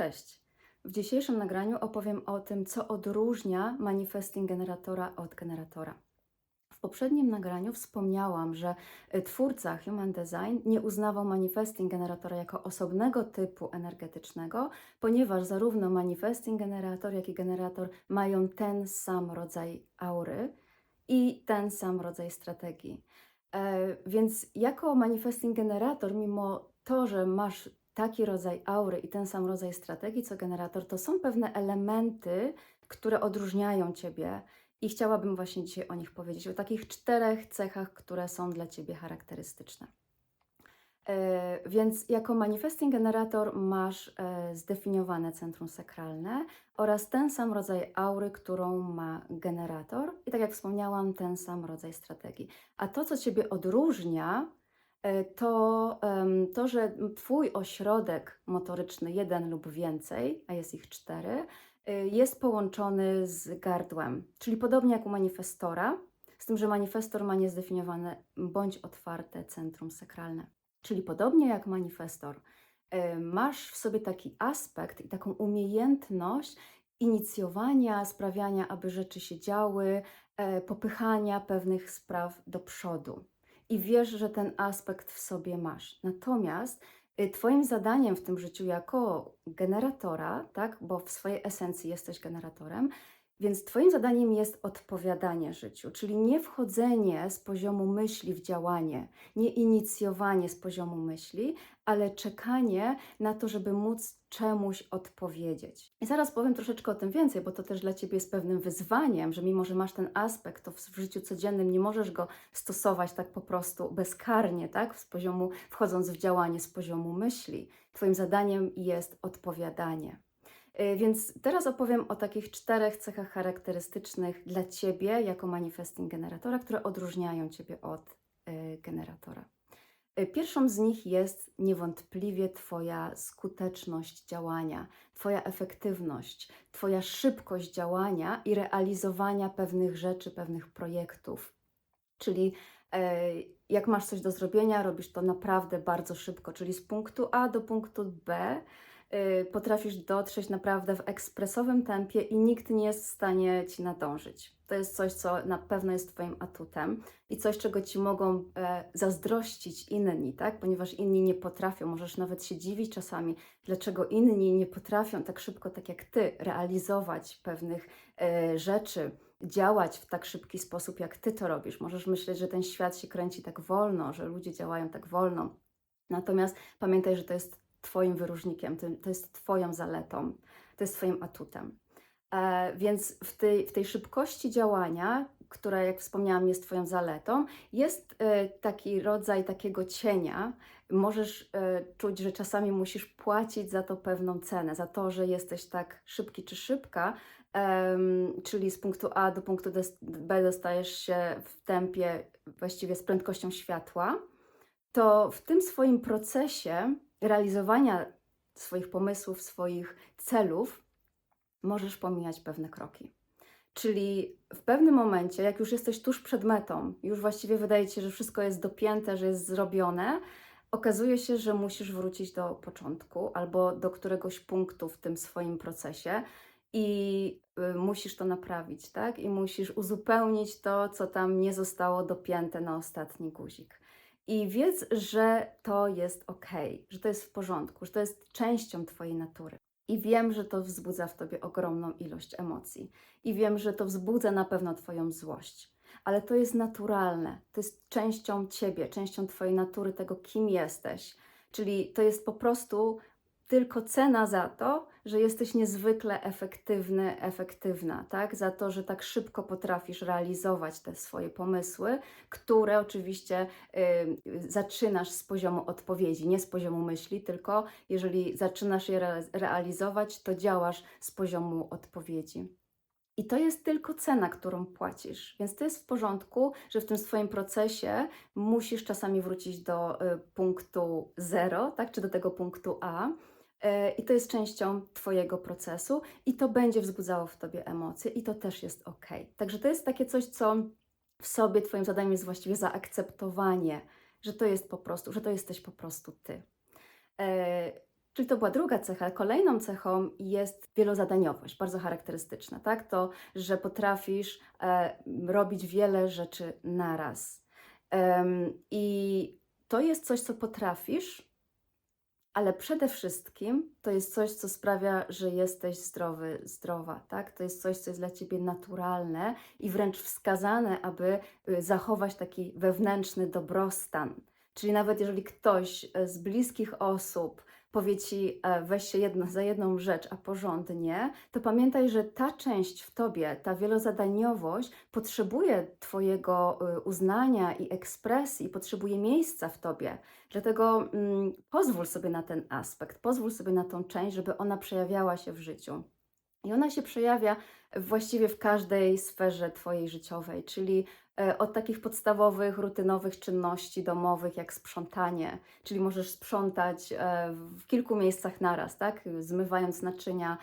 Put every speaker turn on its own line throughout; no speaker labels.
Cześć! W dzisiejszym nagraniu opowiem o tym, co odróżnia manifesting generatora od generatora. W poprzednim nagraniu wspomniałam, że y, twórca Human Design nie uznawał manifesting generatora jako osobnego typu energetycznego, ponieważ zarówno manifesting generator, jak i generator mają ten sam rodzaj aury i ten sam rodzaj strategii. E, Więc jako manifesting generator, mimo to, że masz taki rodzaj aury i ten sam rodzaj strategii co generator, to są pewne elementy, które odróżniają Ciebie i chciałabym właśnie dzisiaj o nich powiedzieć, o takich czterech cechach, które są dla Ciebie charakterystyczne. E, Więc jako manifesting generator masz e, zdefiniowane centrum sakralne oraz ten sam rodzaj aury, którą ma generator i tak jak wspomniałam, ten sam rodzaj strategii. A to, co Ciebie odróżnia, to em, to, że Twój ośrodek motoryczny, jeden lub więcej, a jest ich cztery, y, jest połączony z gardłem, czyli podobnie jak u manifestora, z tym, że manifestor ma niezdefiniowane bądź otwarte centrum sakralne. Czyli podobnie jak manifestor, y, masz w sobie taki aspekt i taką umiejętność inicjowania, sprawiania, aby rzeczy się działy, e, popychania pewnych spraw do przodu. I wiesz, że ten aspekt w sobie masz. Natomiast y, Twoim zadaniem w tym życiu jako generatora, tak, bo w swojej esencji jesteś generatorem, więc Twoim zadaniem jest odpowiadanie życiu, czyli nie wchodzenie z poziomu myśli w działanie, nie inicjowanie z poziomu myśli, ale czekanie na to, żeby móc czemuś odpowiedzieć. I zaraz powiem troszeczkę o tym więcej, bo to też dla Ciebie jest pewnym wyzwaniem, że mimo, że masz ten aspekt, to w życiu codziennym nie możesz go stosować tak po prostu bezkarnie, tak? Z poziomu, wchodząc w działanie z poziomu myśli. Twoim zadaniem jest odpowiadanie. Y, Więc teraz opowiem o takich czterech cechach charakterystycznych dla Ciebie jako manifesting generatora, które odróżniają Ciebie od y, generatora. Y, Pierwszą z nich jest niewątpliwie Twoja skuteczność działania, Twoja efektywność, Twoja szybkość działania i realizowania pewnych rzeczy, pewnych projektów. Czyli e, jak masz coś do zrobienia, robisz to naprawdę bardzo szybko, czyli z punktu A do punktu B potrafisz dotrzeć naprawdę w ekspresowym tempie i nikt nie jest w stanie ci nadążyć. To jest coś, co na pewno jest Twoim atutem i coś, czego ci mogą e, zazdrościć inni, tak? Ponieważ inni nie potrafią. Możesz nawet się dziwić czasami, dlaczego inni nie potrafią tak szybko, tak jak Ty, realizować pewnych e, rzeczy, działać w tak szybki sposób, jak Ty to robisz. Możesz myśleć, że ten świat się kręci tak wolno, że ludzie działają tak wolno. Natomiast pamiętaj, że to jest Twoim wyróżnikiem, to, jest Twoją zaletą, to jest Twoim atutem. E, więc w tej, w tej szybkości działania, która, jak wspomniałam, jest Twoją zaletą, jest e, taki rodzaj takiego cienia. Możesz e, czuć, że czasami musisz płacić za to pewną cenę, za to, że jesteś tak szybki czy szybka, czyli z punktu A do punktu B dostajesz się w tempie właściwie z prędkością światła, to w tym swoim procesie realizowania swoich pomysłów, swoich celów, możesz pomijać pewne kroki. Czyli w pewnym momencie, jak już jesteś tuż przed metą, już właściwie wydaje ci się, że wszystko jest dopięte, że jest zrobione, okazuje się, że musisz wrócić do początku albo do któregoś punktu w tym swoim procesie i y, musisz to naprawić, tak? I musisz uzupełnić to, co tam nie zostało dopięte na ostatni guzik. I wiedz, że to jest ok, że to jest w porządku, że to jest częścią Twojej natury. I wiem, że to wzbudza w Tobie ogromną ilość emocji. I wiem, że to wzbudza na pewno Twoją złość. Ale to jest naturalne. To jest częścią Ciebie, częścią Twojej natury, tego, kim jesteś. Czyli to jest po prostu tylko cena za to, że jesteś niezwykle efektywny, efektywna, tak? Za to, że tak szybko potrafisz realizować te swoje pomysły, które oczywiście y, zaczynasz z poziomu odpowiedzi, nie z poziomu myśli, tylko jeżeli zaczynasz je re realizować, to działasz z poziomu odpowiedzi. I to jest tylko cena, którą płacisz. Więc to jest w porządku, że w tym swoim procesie musisz czasami wrócić do y, punktu zero, tak? czy do tego punktu A. E, I to jest częścią Twojego procesu, i to będzie wzbudzało w Tobie emocje, i to też jest ok. Także to jest takie coś, co w sobie Twoim zadaniem jest właściwie zaakceptowanie, że to jest po prostu, że to jesteś po prostu Ty. E, Czyli to była druga cecha. Kolejną cechą jest wielozadaniowość, bardzo charakterystyczna, tak? To, że potrafisz e, robić wiele rzeczy naraz. I to jest coś, co potrafisz, ale przede wszystkim to jest coś, co sprawia, że jesteś zdrowy, zdrowa, tak? To jest coś, co jest dla ciebie naturalne i wręcz wskazane, aby y, zachować taki wewnętrzny dobrostan. Czyli nawet jeżeli ktoś e, z bliskich osób powie ci, e, weź się jedno, za jedną rzecz, a porządnie, to pamiętaj, że ta część w tobie, ta wielozadaniowość potrzebuje twojego y, uznania i ekspresji, potrzebuje miejsca w tobie. Dlatego mm, pozwól sobie na ten aspekt, pozwól sobie na tą część, żeby ona przejawiała się w życiu. I ona się przejawia właściwie w każdej sferze Twojej życiowej, czyli e, od takich podstawowych, rutynowych czynności domowych, jak sprzątanie, czyli możesz sprzątać e, w kilku miejscach naraz, tak? Zmywając naczynia,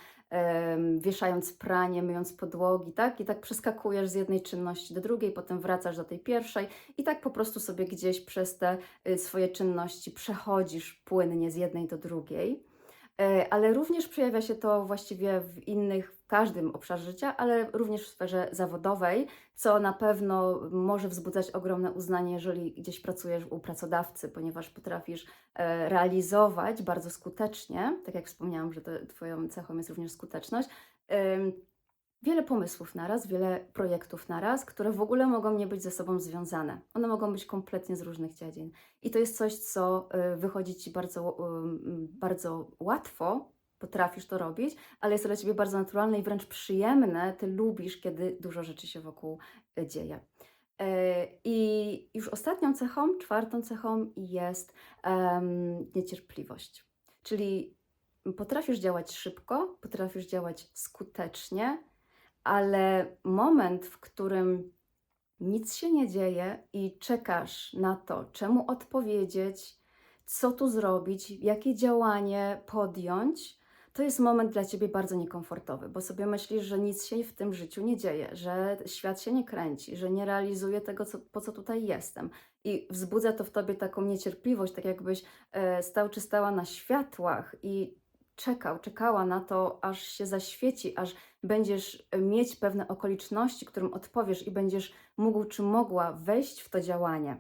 wieszając pranie, myjąc podłogi, tak? I tak przeskakujesz z jednej czynności do drugiej, potem wracasz do tej pierwszej i tak po prostu sobie gdzieś przez te y, swoje czynności przechodzisz płynnie z jednej do drugiej. E, ale również przejawia się to właściwie w innych, każdym obszarze życia, ale również w sferze zawodowej, co na pewno może wzbudzać ogromne uznanie, jeżeli gdzieś pracujesz u pracodawcy, ponieważ potrafisz e, realizować bardzo skutecznie, tak jak wspomniałam, że to Twoją cechą jest również skuteczność. Wiele pomysłów naraz, wiele projektów naraz, które w ogóle mogą nie być ze sobą związane. One mogą być kompletnie z różnych dziedzin. I to jest coś, co y, wychodzi ci bardzo, bardzo łatwo, potrafisz to robić, ale jest to dla ciebie bardzo naturalne i wręcz przyjemne. Ty lubisz, kiedy dużo rzeczy się wokół y, dzieje. E, I już ostatnią cechą, czwartą cechą jest em, niecierpliwość. Czyli potrafisz działać szybko, potrafisz działać skutecznie, ale moment, w którym nic się nie dzieje i czekasz na to, czemu odpowiedzieć, co tu zrobić, jakie działanie podjąć, to jest moment dla ciebie bardzo niekomfortowy, bo sobie myślisz, że nic się w tym życiu nie dzieje, że świat się nie kręci, że nie realizuję tego, co, po co tutaj jestem. I wzbudza to w tobie taką niecierpliwość, tak jakbyś e, stał czy stała na światłach i czekał, czekała na to, aż się zaświeci, aż będziesz mieć pewne okoliczności, którym odpowiesz i będziesz mógł czy mogła wejść w to działanie.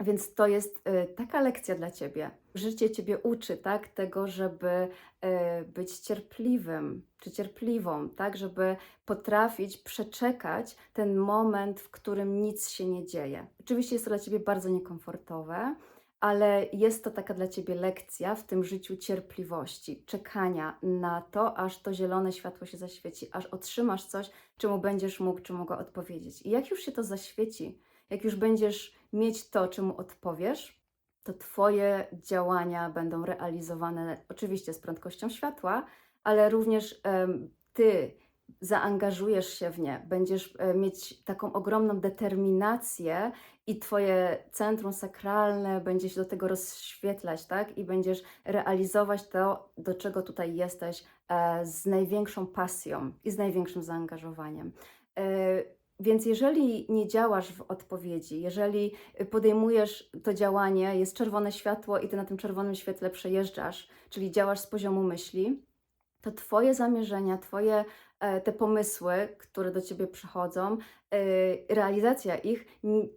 Więc to jest y, taka lekcja dla ciebie. Życie ciebie uczy, tak, tego, żeby y, być cierpliwym czy cierpliwą, tak, żeby potrafić przeczekać ten moment, w którym nic się nie dzieje. Oczywiście jest to dla ciebie bardzo niekomfortowe, ale jest to taka dla ciebie lekcja w tym życiu cierpliwości, czekania na to, aż to zielone światło się zaświeci, aż otrzymasz coś, czemu będziesz mógł czy mogła odpowiedzieć. I jak już się to zaświeci, jak już będziesz mieć to, czemu odpowiesz, to Twoje działania będą realizowane oczywiście z prędkością światła, ale również Ty zaangażujesz się w nie, będziesz e, mieć taką ogromną determinację i Twoje centrum sakralne będzie się do tego rozświetlać, tak? I będziesz realizować to, do czego tutaj jesteś, e, z największą pasją i z największym zaangażowaniem. Więc jeżeli nie działasz w odpowiedzi, jeżeli podejmujesz to działanie, jest czerwone światło i ty na tym czerwonym świetle przejeżdżasz, czyli działasz z poziomu myśli, to Twoje zamierzenia, Twoje e, te pomysły, które do Ciebie przychodzą, e, realizacja ich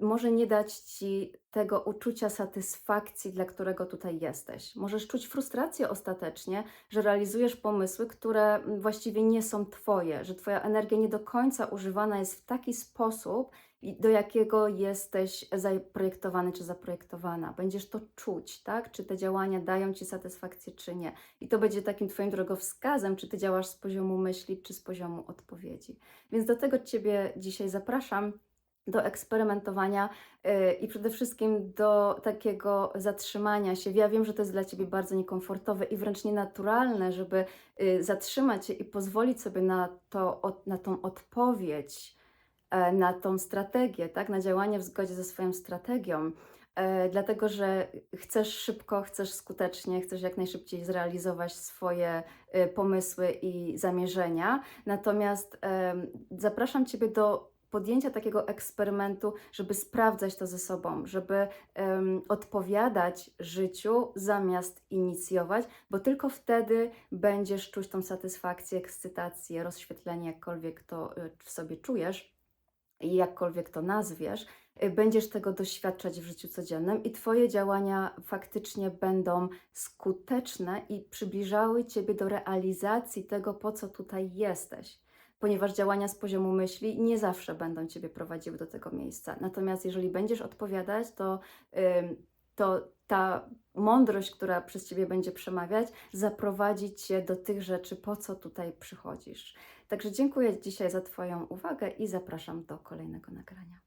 może nie dać Ci tego uczucia satysfakcji, dla którego tutaj jesteś. Możesz czuć frustrację ostatecznie, że realizujesz pomysły, które mm, właściwie nie są Twoje, że Twoja energia nie do końca używana jest w taki sposób, do jakiego jesteś zaprojektowany czy zaprojektowana. Będziesz to czuć, tak? Czy te działania dają Ci satysfakcję, czy nie. I to będzie takim Twoim drogowskazem, czy Ty działasz z poziomu myśli, czy z poziomu odpowiedzi. Więc do tego Ciebie dzisiaj zapraszam do eksperymentowania yy, i przede wszystkim do takiego zatrzymania się. Ja wiem, że to jest dla Ciebie bardzo niekomfortowe i wręcz nienaturalne, żeby yy, zatrzymać się i pozwolić sobie na, to, na tą odpowiedź, e, na tą strategię, tak? na działanie w zgodzie ze swoją strategią. E, dlatego, że chcesz szybko, chcesz skutecznie, chcesz jak najszybciej zrealizować swoje e, pomysły i zamierzenia. Natomiast zapraszam Ciebie do podjęcia takiego eksperymentu, żeby sprawdzać to ze sobą, żeby em, odpowiadać życiu zamiast inicjować, bo tylko wtedy będziesz czuć tą satysfakcję, ekscytację, rozświetlenie, jakkolwiek to y, w sobie czujesz i jakkolwiek to nazwiesz, y, będziesz tego doświadczać w życiu codziennym i Twoje działania faktycznie będą skuteczne i przybliżały Ciebie do realizacji tego, po co tutaj jesteś. Ponieważ działania z poziomu myśli nie zawsze będą Ciebie prowadziły do tego miejsca. Natomiast jeżeli będziesz odpowiadać, to, to ta mądrość, która przez Ciebie będzie przemawiać, zaprowadzi Cię do tych rzeczy, po co tutaj przychodzisz. Także dziękuję dzisiaj za Twoją uwagę i zapraszam do kolejnego nagrania.